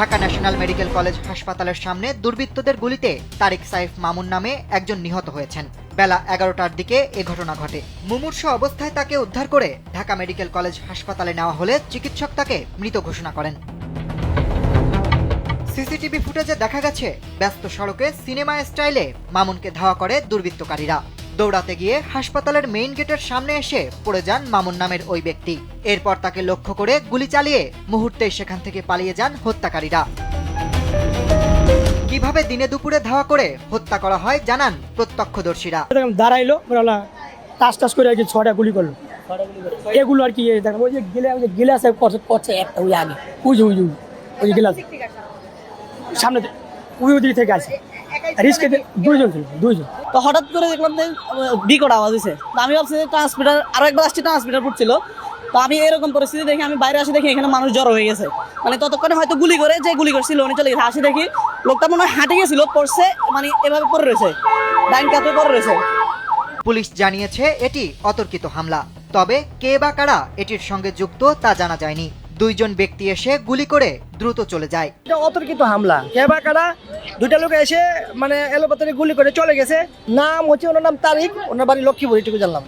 Dhaka national medical college হাসপাতালের সামনে দুর্বৃত্তদের গুলিতে তারিক সাইফ মামুন নামে একজন নিহত হয়েছেন। বেলা এগারোটার দিকে এ ঘটনা ঘটে। মুমূর্ষ অবস্থায় তাকে উদ্ধার করে ঢাকা মেডিকেল কলেজ হাসপাতালে নেওয়া হলে চিকিৎসক তাকে মৃত ঘোষণা করেন। সিসিটিভি ফুটেজে দেখা গেছে, ব্যস্ত সড়কে সিনেমা স্টাইলে মামুনকে ধাওয়া করে দুর্বৃত্তকারীরা। দৌড়াতে গিয়ে হাসপাতালের মেইন গেটের সামনে এসে পড়ে যান মামুন নামের ওই ব্যক্তি। এরপর তাকে লক্ষ্য করে গুলি চালিয়ে মুহূর্তেই সেখান থেকে পালিয়ে যান হত্যাকারীরা। কীভাবে দিনে দুপুরে ধাওয়া করে হত্যা করা হয় জানান প্রত্যক্ষদর্শীরা। দাঁড়াইলো টাস টাস করে আর ছটা গুলি করল। এগুলো আর কি দেখলাম ওই যে গিলাসে একটা, ওই আগে, ওই গিলাস। সামনে থেকে আছে রিস্কে দুইজন ছিল দুইজন। তো হঠাৎ করে দেখলাম যে আহ, বিকট আওয়াজ হয়েছে তো আমি ভাবছি যে ট্রান্সমিটার আরও একবার আসছি ট্রান্সমিটার পড়ছিল তো আমি এরকম পরিস্থিতি দেখে আমি বাইরে আসি দেখি এখানে মানুষ জড়ো হয়ে গেছে। মানে ততক্ষণে হয়তো গুলি করে যে গুলি করছিল উনি চলে গেছে। আসি দেখি লোকটা মনে হয় হাঁটে গেছিল পড়ছে মানে এভাবে পড়ে রয়েছে। ডাইন কাতে পড়ে রয়েছে। পুলিশ জানিয়েছে এটি অতর্কিত হামলা। তবে কে বা কারা এটির সঙ্গে যুক্ত তা জানা যায়নি। দুইজন ব্যক্তি এসে গুলি করে দ্রুত চলে যায়। এটা অতর্কিত হামলা। কে বা কারা, দুইটা লোক এসে মানে এলোপাতারি গুলি করে চলে গেছে। নাম হচ্ছে ওনার নাম তারিক, ওনার বাড়ি লক্ষ্মীপুর, এটুকু জানলাম।